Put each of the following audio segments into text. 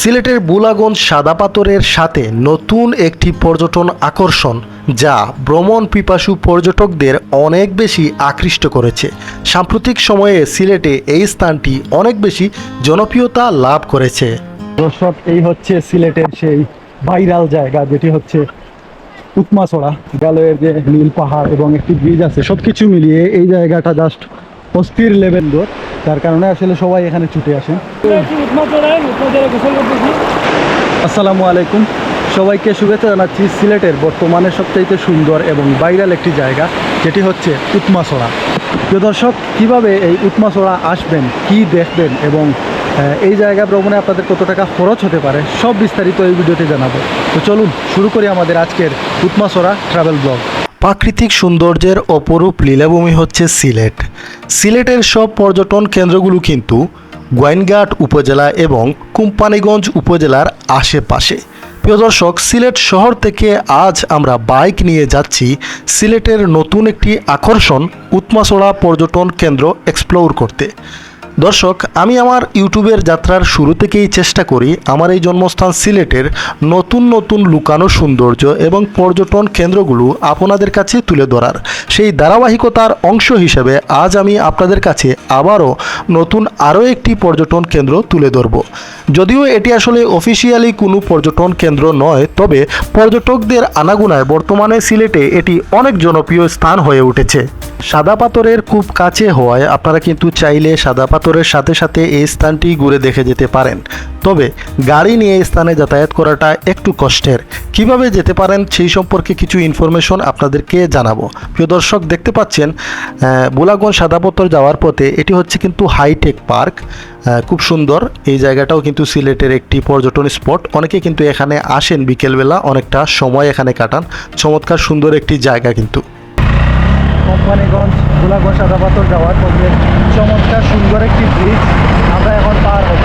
সিলেটের বুলাগঞ্জ সাদা পাথরের সাথে নতুন একটি পর্যটন আকর্ষণ, যা ভ্রমণ পিপাসু পর্যটকদের অনেক বেশি আকৃষ্ট করেছে। সাম্প্রতিক সময়ে সিলেটে এই স্থানটি অনেক বেশি জনপ্রিয়তা লাভ করেছে। দর্শক, এই হচ্ছে সিলেটের সেই ভাইরাল জায়গা, যেটি হচ্ছে উৎমাছড়া গালয়ের যে নীল পাহাড় এবং একটি ব্রিজ আছে, সবকিছু মিলিয়ে এই জায়গাটা জাস্ট অস্থির লেভেল যার কারণে আসলে সবাই এখানে ছুটে আসেন। আসসালামু আলাইকুম। সবাইকে শুভেচ্ছা জানাচ্ছি সিলেটের বর্তমানে সবচাইতে সুন্দর এবং ভাইরাল একটি জায়গা, যেটি হচ্ছে উৎমাছড়া প্রিয় দর্শক, কীভাবে এই উৎমাছড়া আসবেন, কি দেখবেন এবং এই জায়গা ভ্রমণে আপনাদের কত টাকা খরচ হতে পারে, সব বিস্তারিত এই ভিডিওতে জানাব। তো চলুন, শুরু করি আমাদের আজকের উৎমাছড়া ট্রাভেল ব্লগ প্রাকৃতিক সৌন্দর্যের অপরূপ লীলাভূমি হচ্ছে সিলেট। সিলেটের সব পর্যটন কেন্দ্রগুলো কিন্তু গোয়েনঘাট উপজেলা এবং কোম্পানিগঞ্জ উপজেলার আশেপাশে। প্রিয় দর্শক, সিলেট শহর থেকে আজ আমরা বাইক নিয়ে যাচ্ছি সিলেটের নতুন একটি আকর্ষণ, উৎমাছড়া পর্যটন কেন্দ্র এক্সপ্লোর করতে। দর্শক, আমি আমার ইউটিউবের যাত্রার শুরু থেকেই চেষ্টা করি আমার এই জন্মস্থান সিলেটের নতুন নতুন লুকানো সৌন্দর্য এবং পর্যটন কেন্দ্রগুলো আপনাদের কাছে তুলে ধরার। সেই ধারাবাহিকতার অংশ হিসেবে আজ আমি আপনাদের কাছে আবারও নতুন আরও একটি পর্যটন কেন্দ্র তুলে ধরব। যদিও এটি আসলে অফিসিয়ালি কোনো পর্যটন কেন্দ্র নয়, তবে পর্যটকদের আনাগুনায় বর্তমানে সিলেটে এটি অনেক জনপ্রিয় স্থান হয়ে উঠেছে। সাদা পাথরের খুব কাছে হওয়ায় আপনারা কিন্তু চাইলে সাদা পাথরের সাথে সাথে এই স্থানটি ঘুরে দেখে যেতে পারেন। তবে গাড়ি নিয়ে স্থানে যাতায়াত করাটা একটু কষ্টের। কীভাবে যেতে পারেন সেই সম্পর্কে কিছু ইনফরমেশন আপনাদেরকে জানাব। প্রিয় দর্শক, দেখতে পাচ্ছেন বোলাগঞ্জ সাদা যাওয়ার পথে এটি হচ্ছে কিন্তু হাইটেক পার্ক খুব সুন্দর। এই জায়গাটাও কিন্তু সিলেটের একটি পর্যটন স্পট অনেকে কিন্তু এখানে আসেন বিকেলবেলা, অনেকটা সময় এখানে কাটান। চমৎকার সুন্দর একটি জায়গা কিন্তু। কোম্পানিগঞ্জ গোলাগঞ্জ সাদাপাথর যাওয়ার পথে চমৎকার সুন্দর একটি ব্রিজ আমরা এখন পার হব।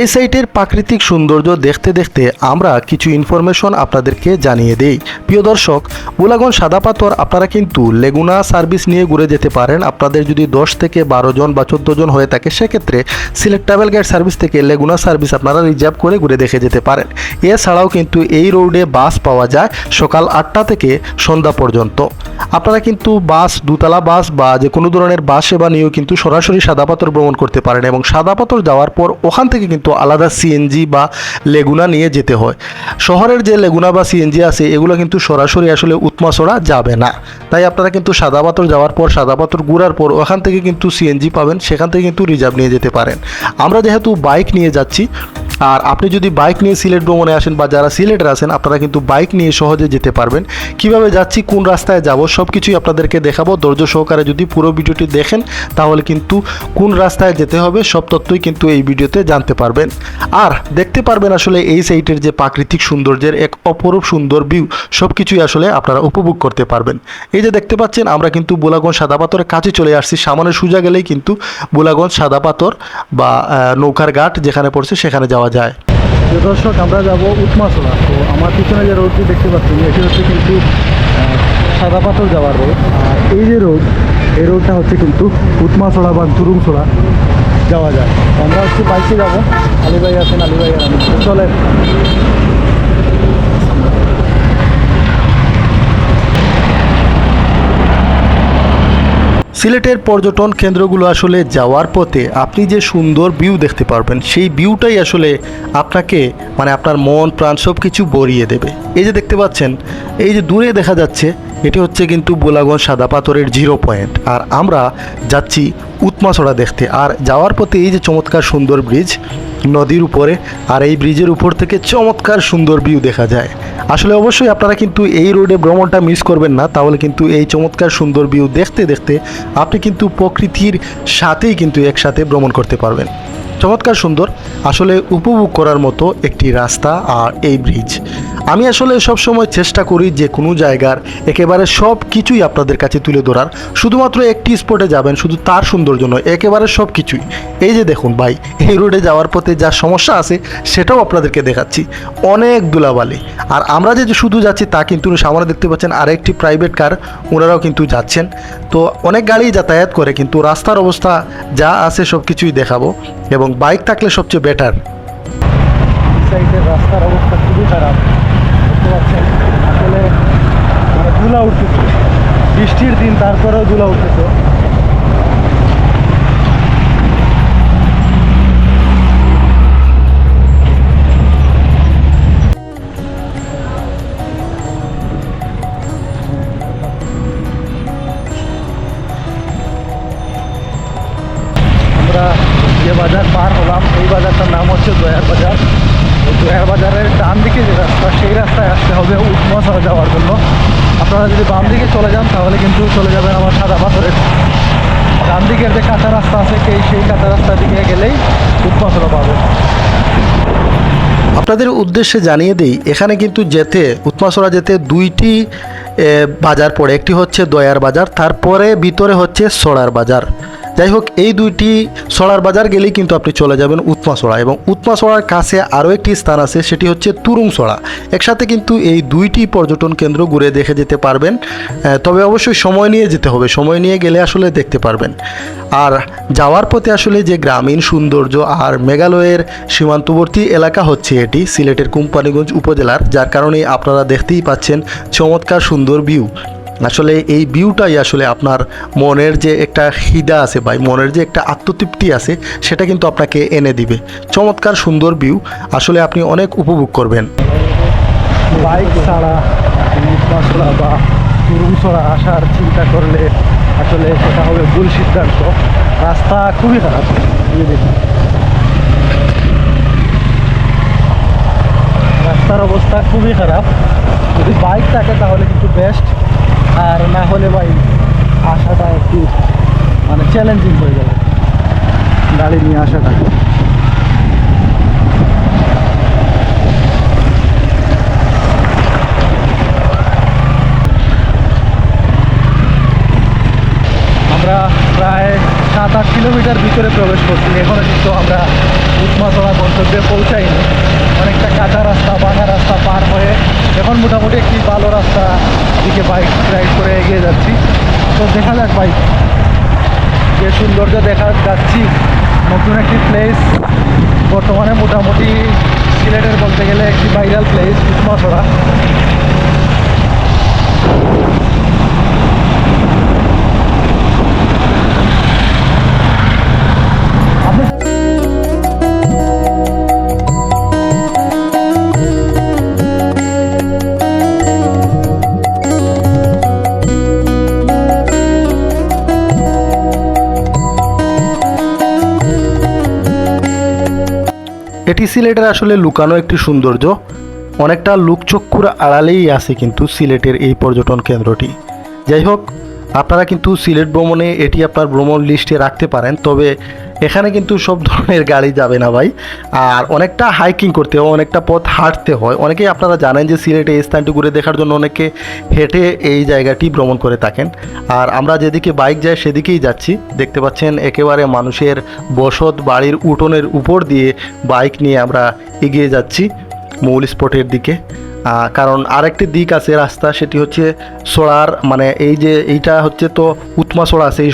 এই সাইটের প্রাকৃতিক সৌন্দর্য দেখতে দেখতে আমরা কিছু ইনফরমেশন আপনাদেরকে জানিয়ে দেই। প্রিয় দর্শক গোলাগঞ্জ সাদা পাথর আপনারা কিন্তু লেগুনা সার্ভিস নিয়ে ঘুরে যেতে পারেন। আপনাদের যদি দশ থেকে বারো জন বা চোদ্দ জন হয়ে থাকে, সেক্ষেত্রে সিলেক্ট ট্রাভেল গাইড সার্ভিস থেকে লেগুনা সার্ভিস আপনারা রিজার্ভ করে ঘুরে দেখে যেতে পারেন। এছাড়াও কিন্তু এই রোডে বাস পাওয়া যায় সকাল আটটা থেকে সন্ধ্যা পর্যন্ত। আপনারা কিন্তু বাস দুতলা বাস বা যে কোনো ধরনের বাস সেবা নিয়েও কিন্তু সরাসরি সাদা পাথর ভ্রমণ করতে পারেন এবং সাদা পাথর যাওয়ার পর ওখান থেকে কিন্তু আলাদা সিএনজি বা লেগুনা নিয়ে যেতে হয়। শহরের যে লেগুনা বা সিএনজি আছে, এগুলো কিন্তু সরাসরি আসলে উৎমাছড়া যাবে না। তাই আপনারা কিন্তু সাদা পাথর যাওয়ার পর, সাদা পাথর ঘুরার পর ওখান থেকে কিন্তু সিএনজি পাবেন, সেখান থেকে কিন্তু রিজার্ভ নিয়ে যেতে পারেন। আমরা যেহেতু বাইক নিয়ে যাচ্ছি আর আপনি যদি বাইক নিয়ে সিলেট ভ্রমণে আসেন বা যারা সিলেটের আসেন আপনারা কিন্তু বাইক নিয়ে সহজে যেতে পারবেন। কীভাবে যাচ্ছি, কোন রাস্তায় যাব সব কিছুই আপনাদেরকে দেখাবো। ধৈর্য সহকারে যদি পুরো ভিডিওটি দেখেন, তাহলে কিন্তু কোন রাস্তায় যেতে হবে, সব তথ্যই কিন্তু এই ভিডিওতে জানতে পারবেন। আর দেখতে পারবেন আসলে এই সাইটের যে প্রাকৃতিক সৌন্দর্যের এক অপরূপ সুন্দর ভিউ সব কিছুই আসলে আপনারা উপভোগ করতে পারবেন। এই যে দেখতে পাচ্ছেন, আমরা কিন্তু বোলাগঞ্জ সাদা পাথরের কাছে চলে আসছি। সামনে সোজা গেলেই কিন্তু বোলাগঞ্জ সাদা পাথর বা নৌকার ঘাট যেখানে পড়ছে, সেখানে যাওয়া যায়। প্রিয় দর্শক, আমরা যাব উৎমাসলা তো আমার পিছনে যে রোডটি দেখতে পাচ্ছি এটি হচ্ছে কিন্তু সাদা পাথর যাওয়ার রোড। আর এই যে রোড, এই রোডটা হচ্ছে কিন্তু উৎমাসলা বা তুরুমছড়া যাওয়া যায়। আমরা হচ্ছে বাইকে যাব। আলিবাই আছেন আলিবাই চলেন। সিলেটের পর্যটন কেন্দ্রগুলো আসলে যাওয়ার পথে আপনি যে সুন্দর ভিউ দেখতে পারবেন, সেই ভিউটাই আসলে আপনাকে মানে আপনার মন, প্রাণ সব কিছু ভরিয়ে দেবে। এই যে দেখতে পাচ্ছেন, এই যে দূরে দেখা যাচ্ছে, এটি হচ্ছে কিন্তু বোলাগঞ্জ সাদা পাথরের জিরো পয়েন্ট আর আমরা যাচ্ছি উৎমাছড়া দেখতে। আর যাওয়ার পথে এই যে চমৎকার সুন্দর ব্রিজ নদীর উপরে, আর এই ব্রিজের উপর থেকে চমৎকার সুন্দর ভিউ দেখা যায়। আসলে অবশ্যই আপনারা কিন্তু এই রোডে ভ্রমণটা মিস করবেন না, তাহলে কিন্তু এই চমৎকার সুন্দর ভিউ দেখতে দেখতে আপনি কিন্তু প্রকৃতির সাথেই কিন্তু একসাথে ভ্রমণ করতে পারবেন। চমৎকার সুন্দর, আসলে উপভোগ করার মতো একটি রাস্তা আর এই ব্রিজ আমি আসলে সব সময় চেষ্টা করি যে কোনো জায়গার একেবারে সব কিছুই আপনাদের কাছে তুলে ধরার। শুধুমাত্র একটি স্পটে যাবেন, শুধু তার সৌন্দর্য নয়, একেবারে সব কিছুই। এই যে দেখুন ভাই, এই রোডে যাওয়ার পথে যা সমস্যা আছে, সেটাও আপনাদেরকে দেখাচ্ছি। অনেক দুলাবালি আর আমরা যে শুধু যাচ্ছি তা কিন্তু সামনে দেখতে পাচ্ছেন আরেকটি প্রাইভেট কার ওনারাও কিন্তু যাচ্ছেন। তো অনেক গাড়ি যাতায়াত করে, কিন্তু রাস্তার অবস্থা যা আছে সব কিছুই দেখাবো। এবং বাইক থাকলে সবচেয়ে বেটার রাস্তার অবস্থা খুবই খারাপ দেখতে পাচ্ছেন আসলে মানে ধুলা উঠতেছে বৃষ্টির দিন, তারপরেও ধুলা যে বাজার পার হলাম, এই বাজারটার নাম হচ্ছে দয়ার বাজার। দয়ার বাজারের ডান দিকে যে রাস্তা, সেই রাস্তায় আসতে হবে উৎমসা যাওয়ার জন্য। আপনারা যদি বাম দিকে চলে যান, তাহলে কিন্তু চলে যাবেন আমার সাদা পাথরের ডান দিকের যে কাঁচা রাস্তা আছে, সেই সেই কাঁচা রাস্তা দিকে গেলেই উৎমসরা পাবেন। আপনাদের উদ্দেশ্যে জানিয়ে দিই, এখানে কিন্তু যেতে উৎমাসরা যেতে দুইটি বাজার পড়ে। একটি হচ্ছে দয়ার বাজার, তারপরে ভিতরে হচ্ছে সড়ার বাজার। যাই হোক এই দুইটি সড়ার বাজার গেলেই কিন্তু আপনি চলে যাবেন উৎমাসড়া এবং উৎমাসড়ার কাছে আরও একটি স্থান আছে, সেটি হচ্ছে তুরুং তুরুংসড়া একসাথে কিন্তু এই দুইটি পর্যটন কেন্দ্র ঘুরে দেখে যেতে পারবেন। তবে অবশ্যই সময় নিয়ে যেতে হবে। সময় নিয়ে গেলে আসলে দেখতে পারবেন। আর যাওয়ার পথে আসলে যে গ্রামীণ সৌন্দর্য আর মেঘালয়ের সীমান্তবর্তী এলাকা হচ্ছে এটি, সিলেটের কোম্পানিগঞ্জ উপজেলার, যার কারণে আপনারা দেখতেই পাচ্ছেন চমৎকার সুন্দর ভিউ আসলে এই ভিউটাই আসলে আপনার মনের যে একটা খিদা আছে বা মনের যে একটা আত্মতৃপ্তি আছে, সেটা কিন্তু আপনাকে এনে দিবে। চমৎকার সুন্দর ভিউ আসলে আপনি অনেক উপভোগ করবেন। বাইক ছাড়া বা তুরুমসরা আসার চিন্তা করলে আসলে সেটা হবে ভুল সিদ্ধান্ত। রাস্তা খুবই খারাপ। রাস্তার অবস্থা খুবই খারাপ। যদি বাইক থাকে তাহলে কিন্তু বেস্ট আর না হলে ভাই আসাটা একটু মানে চ্যালেঞ্জিং হয়ে যাবে। গাড়ি নিয়ে আসাটা আমরা প্রায় সাত আট কিলোমিটার ভিতরে প্রবেশ করছি। এখনও কিন্তু আমরা উৎমাতলা গন্তব্যে পৌঁছাইনি। অনেকটা কাঁচা রাস্তা বাঁকা রাস্তা পার হয়ে এখন মোটামুটি একটি ভালো রাস্তা দিকে বাইক রাইড করে এগিয়ে যাচ্ছি। তো দেখা যাক বাইক যে সৌন্দর্য দেখা যাচ্ছি। নতুন একটি প্লেস বর্তমানে মোটামুটি সিলেটের বলতে গেলে একটি ভাইরাল প্লেস এটি সিলেটের আসলে লুকানো একটি সৌন্দর্য। অনেকটা লুকচক্ষুর আড়ালেই আছে কিন্তু সিলেটের এই পর্যটন কেন্দ্রটি। যাই হোক, আপনারা কিন্তু সিলেট ভ্রমণে এটি আপনার ভ্রমণ লিস্টে রাখতে পারেন, তবে এখানে কিন্তু সব ধরনের গাড়ি যাবে না ভাই। আর অনেকটা হাইকিং করতে হয়, অনেকটা পথ হাঁটতে হয়। অনেকেই আপনারা জানেন যে সিলেটে এই স্থানটি ঘুরে দেখার জন্য অনেকে হেঁটে এই জায়গাটি ভ্রমণ করে থাকেন। আর আমরা যেদিকে বাইক যাই সেদিকেই যাচ্ছি। দেখতে পাচ্ছেন একেবারে মানুষের বসত বাড়ির উঠোনের উপর দিয়ে বাইক নিয়ে আমরা এগিয়ে যাচ্ছি মূল স্পটের দিকে। কারণ আরেকটি দিক আছে রাস্তা, সেটি হচ্ছে সোড়ার মানে এই যে এইটা হচ্ছে তো উৎমা সোড়া আছে এই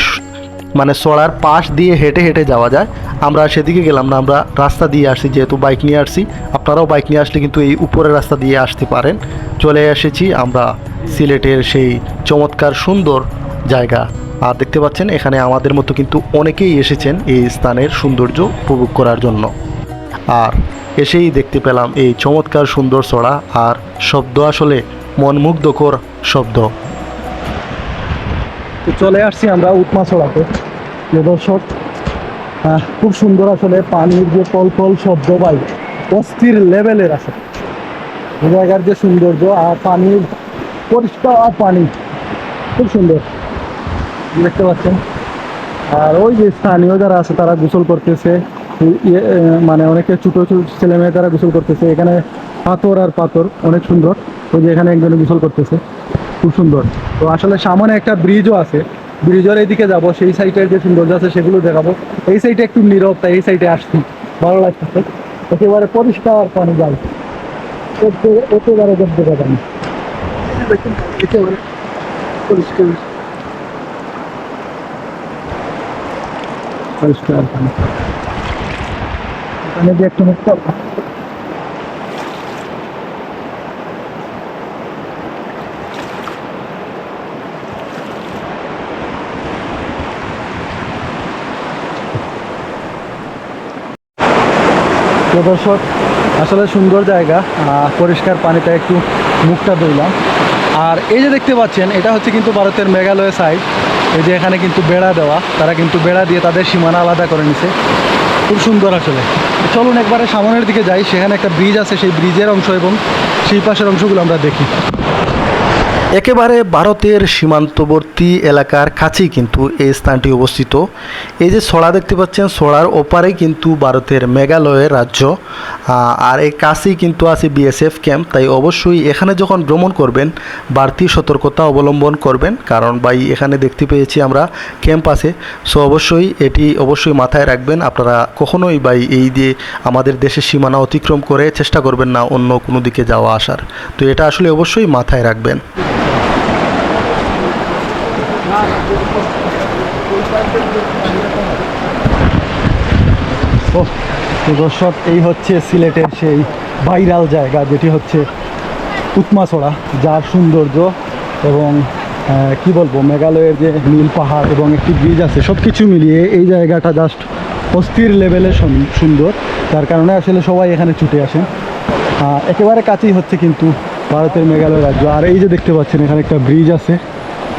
মানে সোড়ার পাশ দিয়ে হেঁটে হেঁটে যাওয়া যায়। আমরা সেদিকে গেলাম না, আমরা রাস্তা দিয়ে আসছি যেহেতু বাইক নিয়ে আসছি। আপনারাও বাইক নিয়ে আসলে কিন্তু এই উপরের রাস্তা দিয়ে আসতে পারেন। চলে এসেছি আমরা সিলেটের সেই চমৎকার সুন্দর জায়গা। আর দেখতে পাচ্ছেন, এখানে আমাদের মতো কিন্তু অনেকেই এসেছেন এই স্থানের সৌন্দর্য উপভোগ করার জন্য। আর এসেই দেখতে পেলাম এই চমৎকার সুন্দর ছড়া আর শব্দ আসলে মনমুগ্ধকর শব্দ। তো চলে আসছি আমরা উৎমা ছড়াতে যে দর্শক খুব সুন্দর আসলে পানির যে পল পল শব্দ পাই অস্থির লেভেলের এই জায়গার যে সৌন্দর্য আর পানির পরিষ্কার পানি, খুব সুন্দর। দেখতে পাচ্ছেন? আর ওই যে স্থানীয় যারা আছে, তারা গোসল করতেছে। মানে অনেকে ছোটো ছোটো ছেলে মেয়ে তারা গোসল করতেছে। এখানে পাথর আর পাথর অনেক সুন্দর। ওই যে এখানে একজন গোসল করতেছে। খুব সুন্দর। তো আসলে সামনে একটা ব্রিজও আছে। ব্রিজের এইদিকে যাব, সেই সাইডের যে সৌন্দর্য আছে সেগুলো দেখাবো। এই সাইডে একটু নীরব, তাই এই সাইডে আসছি। ভালো লাগতেছে। একেবারে পরিষ্কার পানি যায় একেবারে দেব দেখা যায় না। একেবারে পরিষ্কার। পরিষ্কার পানি। এখানে যে একটা মুক্ত দর্শক, আসলে সুন্দর জায়গা পরিষ্কার পানিটা একটু মুখটা ধুইলাম। আর এই যে দেখতে পাচ্ছেন, এটা হচ্ছে কিন্তু ভারতের মেঘালয় সাইড এই যে এখানে কিন্তু বেড়া দেওয়া, তারা কিন্তু বেড়া দিয়ে তাদের সীমানা আলাদা করে নিছে। খুব সুন্দর আসলে। চলুন একবারে সামনের দিকে যাই, সেখানে একটা ব্রিজ আছে, সেই ব্রিজের অংশ এবং সেই পাশের অংশগুলো আমরা দেখি। একেবারে ভারতের সীমান্তবর্তী এলাকার কাছেই কিন্তু এই স্থানটি অবস্থিত। এই যে ছড়া দেখতে পাচ্ছেন ছড়ার ওপারেই কিন্তু ভারতের মেঘালয়ের রাজ্য। আর এই কাছেই কিন্তু আছে বিএসএফ ক্যাম্প। তাই অবশ্যই এখানে যখন ভ্রমণ করবেন, বাড়তি সতর্কতা অবলম্বন করবেন। কারণ ভাই, এখানে দেখতে পেয়েছি আমরা ক্যাম্প আছে। সো অবশ্যই এটি অবশ্যই মাথায় রাখবেন। আপনারা কখনোই ভাই এই দিয়ে আমাদের দেশের সীমানা অতিক্রম করে চেষ্টা করবেন না অন্য কোনো দিকে যাওয়া আসার। তো এটা আসলে অবশ্যই মাথায় রাখবেন ও তো দর্শক এই হচ্ছে সিলেটের সেই ভাইরাল জায়গা, যেটি হচ্ছে উৎমাছড়া, যার সৌন্দর্য এবং কি বলব, মেঘালয়ের যে নীল পাহাড় এবং একটি ব্রিজ আছে সব কিছু মিলিয়ে এই জায়গাটা জাস্ট অস্থির লেভেলে সুন্দর। যার কারণে আসলে সবাই এখানে ছুটে আসেন। একেবারে কাছেই হচ্ছে কিন্তু ভারতের মেঘালয় রাজ্য। আর এই যে দেখতে পাচ্ছেন, এখানে একটা ব্রিজ আছে।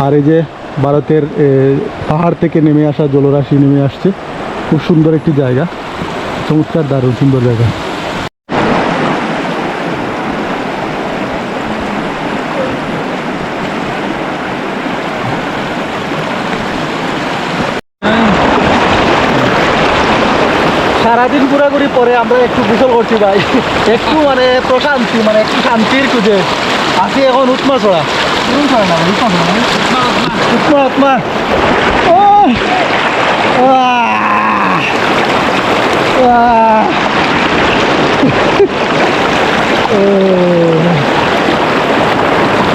আর এই যে ভারতের পাহাড় থেকে নেমে আসা জলরাশি নেমে আসছে। খুব সুন্দর একটি জায়গা। চমৎকার, দারুণ, সুন্দর জায়গা। সারাদিন ঘোরাঘুরি পরে আমরা একটু গোসল করছি ভাই। একটু মানে প্রশান্তি মানে একটু শান্তির খুঁজে। আছি এখন উৎমা ছড়া উৎমা উৎমা ও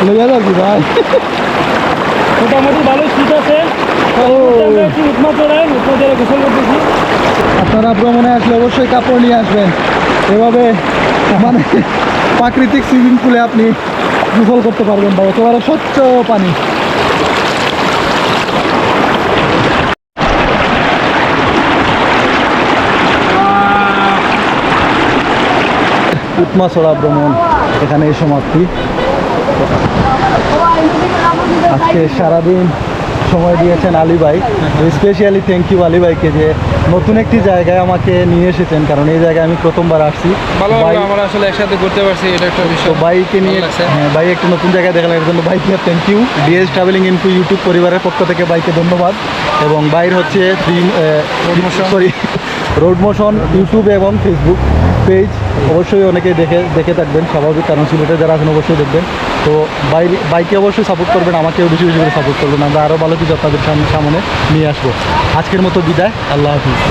লইয়া যাবি ভাই? মোটামুটি ভালো শীত আছে। উৎমা চড়াই উৎমা চড়াই গোসল করতেছি। আপনারা ভ্রমণে আসলে অবশ্যই কাপড় নিয়ে আসবেন। এভাবে মানে প্রাকৃতিক সুইমিং পুলে আপনি গোসল করতে পারবেন বা একেবারে স্বচ্ছ পানি। উৎমাছড়া ভ্রমণ এখানে সমাপ্তি আজকে সারাদিন সময় দিয়েছেন আলী ভাই। স্পেশালি থ্যাংক ইউ আলী ভাইকে যে নতুন একটি জায়গায় আমাকে নিয়ে এসেছেন কারণ এই জায়গায় আমি প্রথমবার আসছি। আমরা আসলে একসাথে ঘুরতে পারছি এটা একটা বিষয়। বাইকে নিয়ে হ্যাঁ ভাই একটু নতুন জায়গায় দেখালাম এর জন্য বাইকে thank you DS traveling info YouTube পরিবারের পক্ষ থেকে বাইকে ধন্যবাদ। এবং বাইর হচ্ছে সরি রোড মোশন ইউটিউব এবং ফেসবুক পেজ অবশ্যই অনেকে দেখে দেখে থাকবেন, স্বাভাবিক, কারণ সিলেটে যারা আছেন অবশ্যই দেখবেন। তো বাই বাইকে অবশ্যই সাপোর্ট করবেন, আমাকেও বেশি বেশি করে সাপোর্ট করবেন। আমরা আরও ভালো কিছু আপনাদের সামনে নিয়ে আসব। আজকের মতো বিদায়, আল্লাহ হাফিজ।